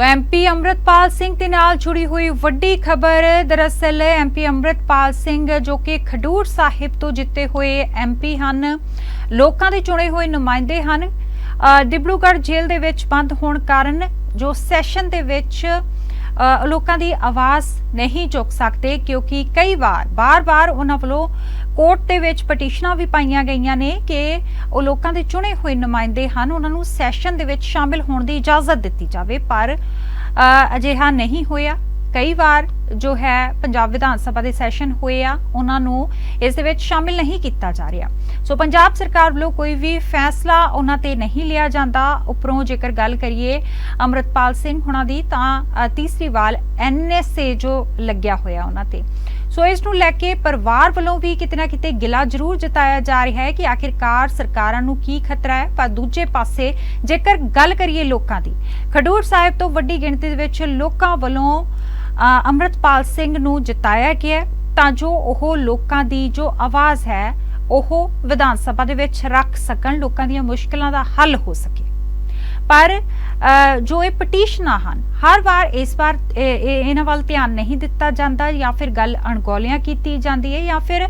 ਤੋ ਐਮਪੀ ਅੰਮ੍ਰਿਤਪਾਲ ਸਿੰਘ ਦੇ ਨਾਲ ਜੁੜੀ ਹੋਈ ਵੱਡੀ ਖਬਰ ਦਰਅਸਲ ਐਮਪੀ ਅੰਮ੍ਰਿਤਪਾਲ ਸਿੰਘ ਜੋ ਕਿ ਖਡੂਰ ਸਾਹਿਬ ਤੋਂ ਜਿੱਤੇ ਹੋਏ ਐਮਪੀ ਹਨ ਲੋਕਾਂ ਦੇ ਚੁਣੇ ਹੋਏ ਨੁਮਾਇੰਦੇ ਹਨ ਅ, ਜੇਲ੍ਹ ਦੇ ਵਿੱਚ ਬੰਦ ਹੋਣ ਕਾਰਨ ਜੋ ਸੈਸ਼ਨ ਦੇ ਵਿੱਚ ਲੋਕਾਂ ਦੀ ਆਵਾਜ਼ ਨਹੀਂ ਚੁੱਕ ਸਕਦੇ ਕਿਉਂਕਿ ਕਈ ਵਾਰ ਬਾਰ-ਬਾਰ ਉਹਨਾਂ ਵੱਲੋਂ ਕੋਰਟ ਦੇ ਵਿੱਚ ਪਟੀਸ਼ਨਾਂ ਵੀ ਪਾਈਆਂ ਗਈਆਂ ਨੇ ਕਿ ਉਹ ਲੋਕਾਂ ਦੇ ਚੁਣੇ ਹੋਏ ਨੁਮਾਇੰਦੇ ਹਨ, ਉਹਨਾਂ ਨੂੰ ਸੈਸ਼ਨ ਦੇ ਵਿੱਚ ਸ਼ਾਮਿਲ ਹੋਣ ਦੀ ਇਜਾਜ਼ਤ ਦਿੱਤੀ ਜਾਵੇ, ਪਰ ਅਜਿਹਾ ਨਹੀਂ ਹੋਇਆ। ਕਈ ਵਾਰ ਜੋ ਹੈ ਪੰਜਾਬ ਵਿਧਾਨ ਸਭਾ ਦੇ ਸੈਸ਼ਨ ਹੋਏ ਆ, ਉਹਨਾਂ ਨੂੰ ਇਸ ਦੇ ਵਿੱਚ ਸ਼ਾਮਿਲ ਨਹੀਂ ਕੀਤਾ ਜਾ ਰਿਹਾ। ਸੋ ਪੰਜਾਬ ਸਰਕਾਰ ਵੱਲੋਂ ਕੋਈ ਵੀ ਫੈਸਲਾ ਉਹਨਾਂ ਤੇ ਨਹੀਂ ਲਿਆ ਜਾਂਦਾ। ਉਪਰੋਂ ਜੇਕਰ ਗੱਲ ਕਰੀਏ ਅੰਮ੍ਰਿਤਪਾਲ ਸਿੰਘ ਹੁਣਾਂ ਦੀ, ਤਾਂ ਤੀਸਰੀ ਵਾਰ ਐਨਐਸਏ ਜੋ ਲੱਗਿਆ ਹੋਇਆ ਉਹਨਾਂ ਤੇ। ਸੋ ਇਸ ਨੂੰ ਲੈ ਕੇ ਪਰਿਵਾਰ ਵੱਲੋਂ ਵੀ ਕਿਤੇ ਨਾ ਕਿਤੇ ਗਿਲਾ ਜ਼ਰੂਰ ਜਤਾਇਆ ਜਾ ਰਿਹਾ ਹੈ ਕਿ ਆਖਿਰਕਾਰ ਸਰਕਾਰਾਂ ਨੂੰ ਕੀ ਖਤਰਾ ਹੈ ਪਰ ਦੂਜੇ ਪਾਸੇ ਜੇਕਰ ਗੱਲ ਕਰੀਏ ਲੋਕਾਂ ਦੀ ਖਡੂਰ ਸਾਹਿਬ ਤੋਂ ਵੱਡੀ ਗਿਣਤੀ ਦੇ ਵਿੱਚ ਲੋਕਾਂ ਵੱਲੋਂ ਅ, ਅੰਮ੍ਰਿਤਪਾਲ ਸਿੰਘ ਨੂੰ ਜਿਤਾਇਆ ਗਿਆ ਤਾਂ ਜੋ ਉਹ ਲੋਕਾਂ ਦੀ ਜੋ ਆਵਾਜ਼ ਹੈ ਉਹ ਵਿਧਾਨ ਸਭਾ ਦੇ ਵਿੱਚ ਰੱਖ ਸਕਣ ਲੋਕਾਂ ਦੀਆਂ ਮੁਸ਼ਕਲਾਂ ਦਾ ਹੱਲ ਹੋ ਸਕੇ। ਪਰ ਜੋ ਇਹ ਪਟੀਸ਼ਨਾਂ ਹਨ, ਹਰ ਵਾਰ ਇਸ ਵਾਰ ਇਹਨਾਂ ਵੱਲ ਧਿਆਨ ਨਹੀਂ ਦਿੱਤਾ ਜਾਂਦਾ ਜਾਂ ਫਿਰ ਗੱਲ ਅਣਗੌਲਿਆਂ ਕੀਤੀ ਜਾਂਦੀ ਹੈ ਜਾਂ ਫਿਰ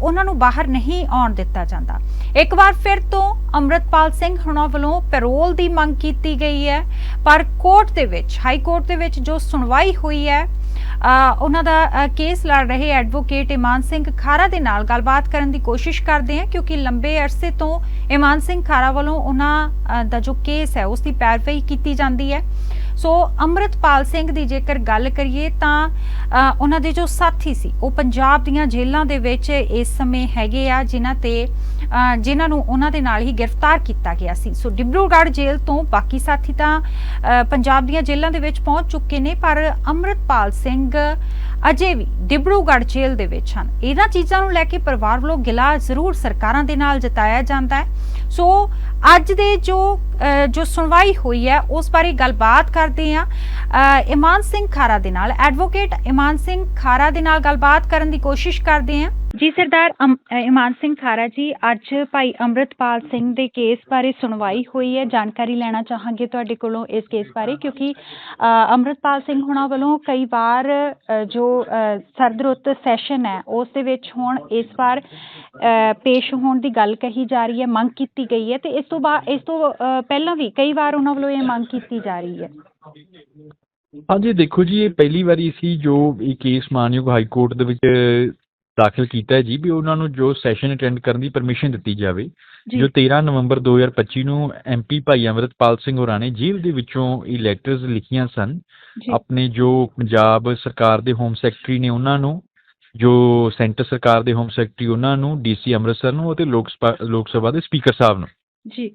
ਉਹਨਾਂ ਨੂੰ ਬਾਹਰ ਨਹੀਂ ਆਉਣ ਦਿੱਤਾ ਜਾਂਦਾ। ਇੱਕ ਵਾਰ ਫਿਰ ਤੋਂ ਅੰਮ੍ਰਿਤਪਾਲ ਸਿੰਘ ਹੁਣਾਂ ਵੱਲੋਂ ਪੈਰੋਲ ਦੀ ਮੰਗ ਕੀਤੀ ਗਈ ਹੈ, ਪਰ ਕੋਰਟ ਦੇ ਵਿੱਚ, ਹਾਈ ਕੋਰਟ ਦੇ ਵਿੱਚ ਜੋ ਸੁਣਵਾਈ ਹੋਈ ਹੈ ਉਹਨਾਂ ਦਾ ਕੇਸ ਲੜ ਰਹੇ ਐਡਵੋਕੇਟ ਇਮਾਨ ਸਿੰਘ ਖਾਰਾ ਦੇ ਨਾਲ ਗੱਲਬਾਤ ਕਰਨ ਦੀ ਕੋਸ਼ਿਸ਼ ਕਰਦੇ ਹਾਂ ਕਿਉਂਕਿ ਲੰਬੇ ਅਰਸੇ ਤੋਂ ਇਮਾਨ ਸਿੰਘ ਖਾਰਾ ਵੱਲੋਂ ਉਹਨਾਂ ਦਾ ਜੋ ਕੇਸ ਹੈ, ਉਸ ਦੀ ਪੈਰਵੀ ਕੀਤੀ ਜਾਂਦੀ ਹੈ। ਸੋ ਅੰਮ੍ਰਿਤਪਾਲ ਸਿੰਘ ਦੀ ਜੇਕਰ ਗੱਲ ਕਰੀਏ ਤਾਂ ਉਹਨਾਂ ਦੇ ਜੋ ਸਾਥੀ ਸੀ, ਉਹ ਪੰਜਾਬ ਦੀਆਂ ਜੇਲ੍ਹਾਂ ਦੇ ਵਿੱਚ ਇਸ ਸਮੇਂ ਹੈਗੇ ਆ, ਜਿਨ੍ਹਾਂ ਤੇ ਜਿਨ੍ਹਾਂ ਨੂੰ ਉਹਨਾਂ ਦੇ ਨਾਲ ਹੀ ਗ੍ਰਿਫਤਾਰ ਕੀਤਾ ਗਿਆ ਸੀ। ਸੋ ਡਿਬਰੂਗੜ੍ਹ ਜੇਲ੍ਹ ਤੋਂ ਬਾਕੀ ਸਾਥੀ ਤਾਂ ਪੰਜਾਬ ਦੀਆਂ ਜੇਲ੍ਹਾਂ ਦੇ ਵਿੱਚ ਪਹੁੰਚ ਚੁੱਕੇ ਨੇ, ਪਰ ਅੰਮ੍ਰਿਤਪਾਲ ਸਿੰਘ ਅਜੇ ਵੀ ਡਿਬਰੂਗੜ੍ਹ ਜੇਲ੍ਹ ਦੇ ਵਿੱਚ ਹਨ। ਇਹਨਾਂ ਚੀਜ਼ਾਂ ਨੂੰ ਲੈ ਕੇ ਪਰਿਵਾਰ ਵੱਲੋਂ ਗਿਲਾ ਜ਼ਰੂਰ ਸਰਕਾਰਾਂ ਦੇ ਨਾਲ ਜਤਾਇਆ ਜਾਂਦਾ ਹੈ। ਸੋ ਅੱਜ ਦੇ ਜੋ ਜੋ ਸੁਣਵਾਈ ਹੋਈ ਹੈ, ਉਸ ਬਾਰੇ ਗੱਲਬਾਤ ਕਰਦੇ ਹਾਂ। ਇਮਾਨ ਸਿੰਘ ਖਾਰਾ ਦੇ ਨਾਲ, ਐਡਵੋਕੇਟ ਇਮਾਨ ਸਿੰਘ ਖਾਰਾ ਦੇ ਨਾਲ ਗੱਲਬਾਤ ਕਰਨ ਦੀ ਕੋਸ਼ਿਸ਼ ਕਰਦੇ ਹਾਂ। ਜੀ ਸਰਦਾਰ ਅਮ- ਇਮਾਨ ਸਿੰਘ ਖਾਰਾ ਜੀ ਅੱਜ ਭਾਈ ਅੰਮ੍ਰਿਤਪਾਲ ਸਿੰਘ ਦੇ ਕੇਸ ਬਾਰੇ ਸੁਣਵਾਈ ਹੋਈ ਹੈ। ਜਾਣਕਾਰੀ ਲੈਣਾ ਚਾਹਾਂਗੇ ਤੁਹਾਡੇ ਕੋਲੋਂ ਇਸ ਕੇਸ ਬਾਰੇ ਕਿਉਂਕਿ ਅੰਮ੍ਰਿਤਪਾਲ ਸਿੰਘ ਹੁਣਾਂ ਵੱਲੋਂ ਕਈ ਵਾਰ ਜੋ ਅ, ਸਰਦ ਰੁੱਤ ਸੈਸ਼ਨ ਹੈ ਉਸ ਦੇ ਵਿੱਚ ਹੁਣ ਇਸ ਵਾਰ ਪੇਸ਼ ਹੋਣ ਦੀ ਗੱਲ ਕਹੀ ਜਾ ਰਹੀ ਹੈ ਮੰਗ ਕੀਤੀ ਗਈ ਹੈ। ਤੇ ਇਸ ਤੋਂ ਬਾਅਦ ਇਸ ਤੋਂ ਪਹਿਲਾਂ ਵੀ ਕਈ ਵਾਰ ਉਹਨਾਂ ਵੱਲੋਂ ਇਹ ਮੰਗ ਕੀਤੀ ਜਾ ਰਹੀ ਹੈ। ਹਾਂਜੀ ਦੇਖੋ ਜੀ ਇਹ ਪਹਿਲੀ ਵਾਰੀ ਸੀ ਜੋ ਇਹ ਕੇਸ ਮਾਨਯੋਗ ਹਾਈ ਕੋਰਟ ਦੇ ਵਿੱਚ ਦਾਖਲ ਕੀਤਾ ਹੈ ਜੀ ਵੀ ਉਹਨਾਂ ਨੂੰ ਜੋ ਸੈਸ਼ਨ ਅਟੈਂਡ ਕਰਨ ਦੀ ਪਰਮਿਸ਼ਨ ਦਿੱਤੀ ਜਾਵੇ ਜੀ। ਜੋ 13 ਨਵੰਬਰ 2025 ਨੂੰ ਐਮਪੀ ਭਾਈ ਅਮਰਤਪਾਲ ਸਿੰਘ ਹੋਰਾਂ ਨੇ ਜੇਲ੍ਹ ਦੇ ਵਿੱਚੋਂ ਇਹ ਲੈਟਰਸ ਲਿਖੀਆਂ ਸਨ। ਆਪਣੇ ਜੋ ਪੰਜਾਬ ਸਰਕਾਰ ਦੇ ਹੋਮ ਸੈਕਟਰੀ ਨੇ ਉਹਨਾਂ ਨੂੰ ਜੋ ਸੈਂਟਰ ਸਰਕਾਰ ਦੇ ਹੋਮ ਸੈਕਟਰੀ ਉਹਨਾਂ ਨੂੰ ਡੀਸੀ ਅੰਮ੍ਰਿਤਸਰ ਨੂੰ ਅਤੇ ਲੋਕ ਸਭਾ ਲੋਕ ਸਭਾ ਦੇ ਸਪੀਕਰ ਸਾਹਿਬ ਨੂੰ। ਜੀ।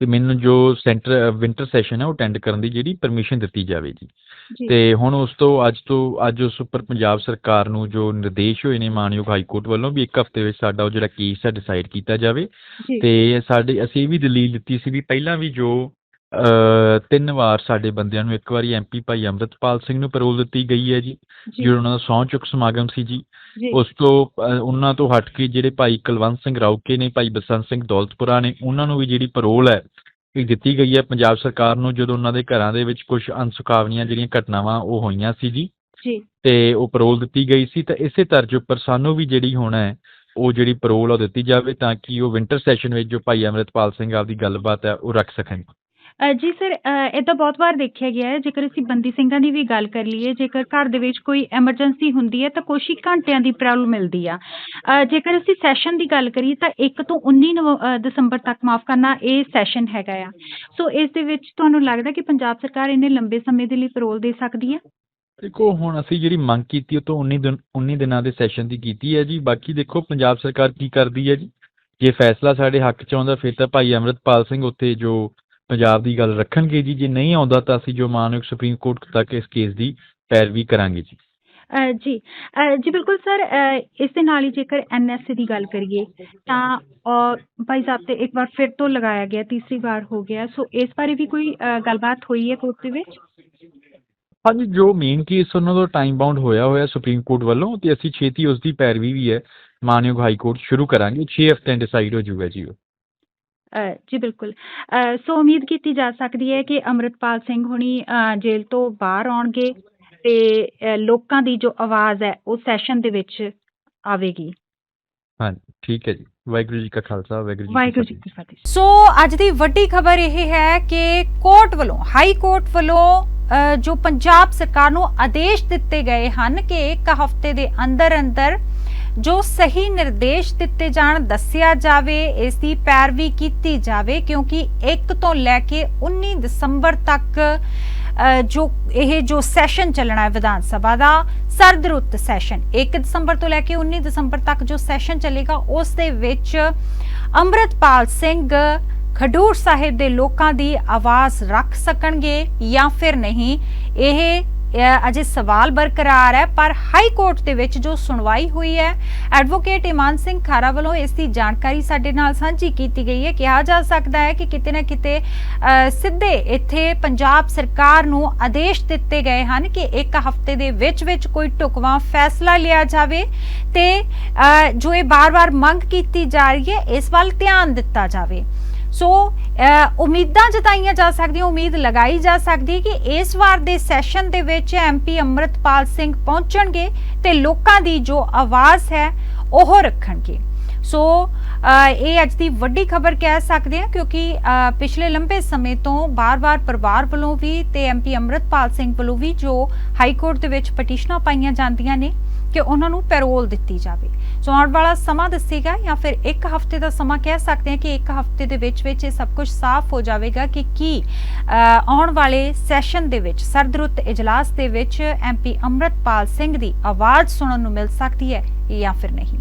ਤੇ ਮੈਨੂੰ ਜੋ ਸੈਂਟਰ ਵਿੰਟਰ ਸੈਸ਼ਨ ਹੈ ਉਹ ਅਟੈਂਡ ਕਰਨ ਦੀ ਜਿਹੜੀ ਪਰਮਿਸ਼ਨ ਦਿੱਤੀ ਜਾਵੇ ਜੀ। ਤੇ ਹੁਣ ਉਸ ਤੋਂ ਅੱਜ ਤੋਂ ਅੱਜ ਉਸ ਉੱਪਰ ਪੰਜਾਬ ਸਰਕਾਰ ਨੂੰ ਜੋ ਨਿਰਦੇਸ਼ ਹੋਏ ਨੇ ਮਾਨਯੋਗ ਹਾਈ ਕੋਰਟ ਵੱਲੋਂ ਵੀ ਇੱਕ ਹਫ਼ਤੇ ਵਿੱਚ ਸਾਡਾ ਉਹ ਜਿਹੜਾ ਕੇਸ ਹੈ ਡਿਸਾਈਡ ਕੀਤਾ ਜਾਵੇ। ਤੇ ਸਾਡੇ ਅਸੀਂ ਇਹ ਵੀ ਦਲੀਲ ਦਿੱਤੀ ਸੀ ਵੀ ਪਹਿਲਾਂ ਵੀ ਜੋ ਤਿੰਨ ਵਾਰ ਸਾਡੇ ਬੰਦਿਆਂ ਨੂੰ ਇੱਕ ਵਾਰੀ ਐਮਪੀ ਭਾਈ ਅੰਮ੍ਰਿਤਪਾਲ ਸਿੰਘ ਨੂੰ ਪੈਰੋਲ ਦਿੱਤੀ ਗਈ ਹੈ ਜੀ ਜੀ। ਜਿਹੜਾ ਉਹਨਾਂ ਦਾ ਸਹੁੰ ਚੁੱਕ ਸਮਾਗਮ ਸੀ ਜੀ। ਜੀ। ਉਸ ਤੋਂ ਉਹਨਾਂ ਤੋਂ ਹਟ ਕੇ ਜਿਹੜੇ ਭਾਈ ਕੁਲਵੰਤ ਸਿੰਘ ਰਾਉਕੇ ਨੇ ਭਾਈ ਬਸੰਤ ਸਿੰਘ ਦੌਲਤਪੁਰਾ ਨੇ ਉਹਨਾਂ ਨੂੰ ਵੀ ਜਿਹੜੀ ਪੈਰੋਲ ਹੈ ਇਹ ਦਿੱਤੀ ਗਈ ਹੈ। ਪੰਜਾਬ ਸਰਕਾਰ ਨੂੰ ਜਦੋਂ ਉਹਨਾਂ ਦੇ ਘਰਾਂ ਦੇ ਵਿੱਚ ਕੁਝ ਅਨਸੁਖਾਵੀਆਂ ਜਿਹੜੀਆਂ ਘਟਨਾਵਾਂ ਉਹ ਹੋਈਆਂ ਸੀ ਜੀ ਜੀ। ਤੇ ਉਹ ਪੈਰੋਲ ਦਿੱਤੀ ਗਈ ਸੀ। ਤਾਂ ਇਸੇ ਤਰਜ ਉੱਪਰ ਸਾਨੂੰ ਵੀ ਜਿਹੜੀ ਹੁਣ ਹੈ ਉਹ ਜਿਹੜੀ ਪੈਰੋਲ ਉਹ ਦਿੱਤੀ ਜਾਵੇ ਤਾਂ ਕਿ ਉਹ ਵਿੰਟਰ ਸੈਸ਼ਨ ਵਿੱਚ ਜੋ ਭਾਈ ਅਮਰਿਤਪਾਲ ਸਿੰਘ ਆਪਦੀ ਗੱਲਬਾਤ ਹੈ ਉਹ ਰੱਖ ਸਕਣ। ਜੀ ਸਰ ਇਹ ਬਹੁਤ ਵਾਰ ਦੇਖਿਆ ਗਿਆ ਹੈ, ਜੇਕਰ ਅਸੀਂ ਬੰਦੀ ਸਿੰਘਾਂ ਦੀ ਵੀ ਗੱਲ ਕਰ ਲਈਏ, ਜੇਕਰ ਘਰ ਦੇ ਵਿੱਚ ਕੋਈ ਐਮਰਜੈਂਸੀ ਹੁੰਦੀ ਹੈ ਤਾਂ ਕੁਛ ਹੀ ਘੰਟਿਆਂ ਦੀ ਪੈਰੋਲ ਮਿਲਦੀ ਆ। ਜੇਕਰ ਅਸੀਂ ਸੈਸ਼ਨ ਦੀ ਗੱਲ ਕਰੀਏ ਤਾਂ 1 ਤੋਂ 19 ਨਵ- ਦਸੰਬਰ ਤੱਕ ਮਾਫ ਕਰਨਾ ਇਹ ਸੈਸ਼ਨ ਹੈਗਾ ਆ। ਸੋ ਇਸ ਦੇ ਵਿੱਚ ਤੁਹਾਨੂੰ ਲੱਗਦਾ ਕਿ ਪੰਜਾਬ ਸਰਕਾਰ ਇੰਨੇ ਲੰਬੇ ਸਮੇਂ ਦੇ ਲਈ ਪੈਰੋਲ ਦੇ ਸਕਦੀ ਹੈ ਦੇਖੋ, ਹੁਣ ਅਸੀਂ ਜਿਹੜੀ ਮੰਗ ਕੀਤੀ ਉਹ ਤੋਂ 19 ਦਿਨ 19 ਦਿਨਾਂ ਦੇ ਸੈਸ਼ਨ ਦੀ ਕੀਤੀ ਹੈ ਜੀ। ਬਾਕੀ ਦੇਖੋ, ਪੰਜਾਬ ਸਰਕਾਰ ਕੀ ਕਰਦੀ ਹੈ ਜੀ? ਜੇ ਫੈਸਲਾ ਸਾਡੇ ਹੱਕ ਚ ਆਉਂਦਾ, ਫਿਰ ਤਾਂ ਭਾਈ ਅਮਰਿਤਪਾਲ ਸਿੰਘ ਉੱਥੇ ਜੋ ਪੰਜਾਬ ਦੀ ਗੱਲ ਰੱਖਣਗੇ ਜੀ। ਜੇ ਨਹੀਂ ਆਉਂਦਾ ਤਾਂ ਅਸੀਂ ਜੋ ਮਾਨਯੋਗ ਸੁਪਰੀਮ ਕੋਰਟ ਤੱਕ ਇਸ ਕੇਸ ਦੀ ਪੈਰਵੀ ਕਰਾਂਗੇ ਜੀ। ਜੀ। ਜੀ ਬਿਲਕੁਲ ਸਰ ਇਸ ਦੇ ਨਾਲ ਹੀ ਜੇਕਰ ਐਨਐਸਏ ਦੀ ਗੱਲ ਕਰੀਏ ਤਾਂ ਭਾਈ ਸਾਹਿਬ ਤੇ ਇੱਕ ਵਾਰ ਫਿਰ ਤੋਂ ਲਗਾਇਆ ਗਿਆ ਤੀਸਰੀ ਵਾਰ ਹੋ ਗਿਆ। ਸੋ ਇਸ ਬਾਰੇ ਵੀ ਕੋਈ ਗੱਲਬਾਤ ਹੋਈ ਹੈ ਕੋਰਟ ਦੇ ਵਿੱਚ? ਹਾਂਜੀ ਜੋ ਮੇਨ ਕੇਸ ਉਹਨਾਂ ਦਾ ਟਾਈਮ ਬਾਉਂਡ ਹੋਇਆ ਹੋਇਆ ਸੁਪਰੀਮ ਕੋਰਟ ਵੱਲੋਂ ਤੇ ਅਸੀਂ ਛੇਤੀ ਉਸ ਦੀ ਪੈਰਵੀ ਵੀ ਹੈ ਮਾਨਯੋਗ ਹਾਈ ਕੋਰਟ ਸ਼ੁਰੂ ਕਰਾਂਗੇ। 6 ਹਫ਼ਤਿਆਂ ਡਿਸਾਈਡ ਹੋ ਜਾਊਗਾ ਜੀ ਉਹ। ਜੀ ਬਿਲਕੁਲ। ਸੋ ਉਮੀਦ ਕੀਤੀ ਜਾ ਸਕਦੀ ਹੈ ਕਿ ਅੰਮ੍ਰਿਤਪਾਲ ਸਿੰਘ ਹੁਣੀ ਜੇਲ੍ਹ ਤੋਂ ਬਾਹਰ ਆਉਣਗੇ ਤੇ ਲੋਕਾਂ ਦੀ ਜੋ ਆਵਾਜ਼ ਹੈ ਉਹ ਸੈਸ਼ਨ ਦੇ ਵਿੱਚ ਆਵੇਗੀ। ਹਾਂਜੀ ਠੀਕ ਹੈ ਜੀ। ਵਾਹਿਗੁਰੂ ਜੀ ਕਾ ਖਾਲਸਾ ਵਾਹਿਗੁਰੂ ਜੀ ਕੀ ਵਾਹਿਗੁਰੂ ਜੀ ਫਤਿਹ। ਕੀ ਫਤਿਹ। ਸੋ ਅੱਜ ਦੀ ਵੱਡੀ ਖਬਰ ਇਹ ਹੈ ਕਿ ਕੋਰਟ ਵੱਲੋਂ ਹਾਈ ਕੋਰਟ ਵੱਲੋਂ ਜੋ ਪੰਜਾਬ ਸਰਕਾਰ ਨੂੰ ਆਦੇਸ਼ ਦਿੱਤੇ ਗਏ ਹਨ ਕਿ ਇੱਕ ਹਫ਼ਤੇ ਦੇ ਅੰਦਰ ਅੰਦਰ ਜੋ ਸਹੀ ਨਿਰਦੇਸ਼ ਦਿੱਤੇ ਜਾਣ ਦੱਸਿਆ ਜਾਵੇ ਇਸ ਦੀ ਪੈਰਵੀ ਕੀਤੀ ਜਾਵੇ, ਕਿਉਂਕਿ 1 ਤੋਂ ਲੈ ਕੇ 19 ਦਸੰਬਰ ਤੱਕ ਜੋ ਇਹ ਜੋ ਸੈਸ਼ਨ ਚੱਲਣਾ ਹੈ ਵਿਧਾਨ ਸਭਾ ਦਾ ਸਰਦ ਰੁੱਤ ਸੈਸ਼ਨ 1 ਦਸੰਬਰ ਤੋਂ ਲੈ ਕੇ 19 ਦਸੰਬਰ ਤੱਕ ਜੋ ਸੈਸ਼ਨ ਚੱਲੇਗਾ, ਉਸ ਦੇ ਵਿੱਚ ਅੰਮ੍ਰਿਤਪਾਲ ਸਿੰਘ ਖਡੂਰ ਸਾਹਿਬ ਦੇ ਲੋਕਾਂ ਦੀ ਆਵਾਜ਼ ਰੱਖ ਸਕਣਗੇ ਜਾਂ ਫਿਰ ਨਹੀਂ, ਇਹ ਅਜੇ ਸਵਾਲ ਬਰਕਰਾਰ ਹੈ, ਪਰ ਹਾਈ ਕੋਰਟ ਦੇ ਵਿੱਚ ਜੋ ਸੁਣਵਾਈ ਹੋਈ ਹੈ, ਐਡਵੋਕੇਟ ਇਮਾਨ ਸਿੰਘ ਖਾਰਾ ਵੱਲੋਂ ਇਸ ਦੀ ਜਾਣਕਾਰੀ ਸਾਡੇ ਨਾਲ ਸਾਂਝੀ ਕੀਤੀ ਗਈ ਹੈ। ਕਿਹਾ ਜਾ ਸਕਦਾ ਹੈ ਕਿ ਕਿਤੇ ਨਾ ਕਿਤੇ ਸਿੱਧੇ ਇੱਥੇ ਪੰਜਾਬ ਸਰਕਾਰ ਨੂੰ ਆਦੇਸ਼ ਦਿੱਤੇ ਗਏ ਹਨ ਕਿ ਇੱਕ ਹਫ਼ਤੇ ਦੇ ਵਿੱਚ ਵਿੱਚ ਕੋਈ ਢੁਕਵਾਂ ਫੈਸਲਾ ਲਿਆ ਜਾਵੇ ਤੇ ਜੋ ਇਹ ਬਾਰ-ਬਾਰ ਮੰਗ ਕੀਤੀ ਜਾ ਰਹੀ ਹੈ, ਇਸ ਵੱਲ ਧਿਆਨ ਦਿੱਤਾ ਜਾਵੇ। ਸੋ ਉਮੀਦਾਂ ਜਤਾਈਆਂ ਜਾ ਸਕਦੀਆਂ, ਉਮੀਦ ਲਗਾਈ ਜਾ ਸਕਦੀ ਕਿ ਇਸ ਵਾਰ ਦੇ ਸੈਸ਼ਨ ਦੇ ਵਿੱਚ ਐਮਪੀ ਅੰਮ੍ਰਿਤਪਾਲ ਸਿੰਘ ਪਹੁੰਚਣਗੇ ਤੇ ਲੋਕਾਂ ਦੀ ਜੋ ਆਵਾਜ਼ ਹੈ, ਉਹ ਰੱਖਣਗੇ। ਸੋ ਇਹ ਅੱਜ ਦੀ ਵੱਡੀ ਖਬਰ ਕਹਿ ਸਕਦੇ ਹਾਂ ਕਿਉਂਕਿ ਪਿਛਲੇ ਲੰਬੇ ਸਮੇਂ ਤੋਂ ਬਾਰ-ਬਾਰ ਪਰਿਵਾਰ ਵੱਲੋਂ ਵੀ ਤੇ ਐਮਪੀ ਅੰਮ੍ਰਿਤਪਾਲ ਸਿੰਘ ਵੱਲੋਂ ਵੀ ਜੋ ਹਾਈ ਕੋਰਟ ਦੇ ਵਿੱਚ ਪਟੀਸ਼ਨਾਂ ਪਾਈਆਂ ਜਾਂਦੀਆਂ ਨੇ ਕਿ ਉਹਨਾਂ ਨੂੰ ਪੈਰੋਲ ਦਿੱਤੀ ਜਾਵੇ। ਸੋ ਆਉਣ ਵਾਲਾ ਸਮਾਂ ਦੱਸੇਗਾ ਜਾਂ ਫਿਰ ਇੱਕ ਹਫ਼ਤੇ ਦਾ ਸਮਾਂ ਕਹਿ ਸਕਦੇ ਹਾਂ ਕਿ ਇੱਕ ਹਫ਼ਤੇ ਦੇ ਵਿੱਚ ਵਿੱਚ ਇਹ ਸਭ ਕੁਝ ਸਾਫ਼ ਹੋ ਜਾਵੇਗਾ ਕਿ ਕੀ ਆਉਣ ਵਾਲੇ ਸੈਸ਼ਨ ਦੇ ਵਿੱਚ, ਸਰਦਰੁੱਤ ਇਜਲਾਸ ਦੇ ਵਿੱਚ ਐਮਪੀ ਅੰਮ੍ਰਿਤਪਾਲ ਸਿੰਘ ਦੀ ਆਵਾਜ਼ ਸੁਣਨ ਨੂੰ ਮਿਲ ਸਕਦੀ ਹੈ ਜਾਂ ਫਿਰ ਨਹੀਂ।